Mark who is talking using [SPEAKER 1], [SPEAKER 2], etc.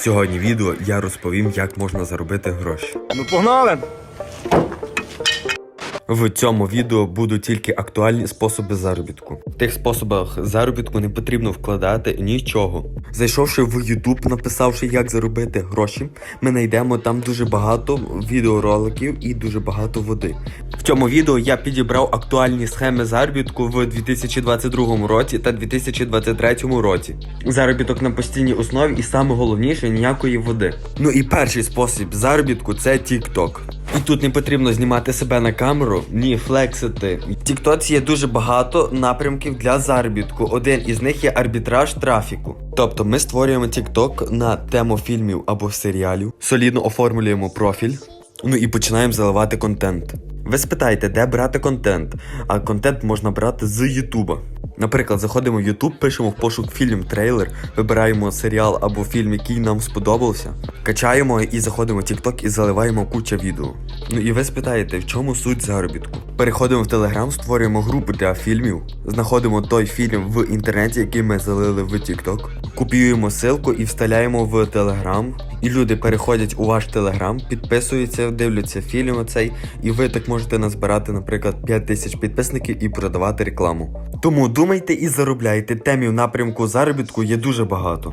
[SPEAKER 1] Сьогодні відео я розповім, як можна заробити гроші.
[SPEAKER 2] Ну погнали!
[SPEAKER 1] В цьому відео будуть тільки актуальні способи заробітку. В тих способах заробітку не потрібно вкладати нічого. Зайшовши в YouTube, написавши, як заробити гроші, ми знайдемо там дуже багато відеороликів і дуже багато води. В цьому відео я підібрав актуальні схеми заробітку в 2022 році та 2023 році. Заробіток на постійній основі і саме головніше ніякої води. Ну і перший спосіб заробітку це TikTok. І тут не потрібно знімати себе на камеру, ні флексити. В TikTok є дуже багато напрямків для заробітку. Один із них є арбітраж трафіку. Тобто ми створюємо TikTok на тему фільмів або серіалів, солідно оформлюємо профіль, ну і починаємо заливати контент. Ви спитаєте, де брати контент? А контент можна брати з Ютуба. Наприклад, заходимо в YouTube, пишемо в пошук фільм, трейлер, вибираємо серіал або фільм, який нам сподобався, качаємо і заходимо в TikTok і заливаємо куча відео. Ну і ви спитаєте, в чому суть заробітку? Переходимо в Telegram, створюємо групу для фільмів, знаходимо той фільм в інтернеті, який ми залили в TikTok, копіюємо ссылку і вставляємо в Telegram. І люди переходять у ваш Telegram, підписуються, дивляться фільм оцей, і ви так можете назбирати, наприклад, 5 тисяч підписників і продавати рекламу. Думайте і заробляйте. Темів напрямку заробітку є дуже багато.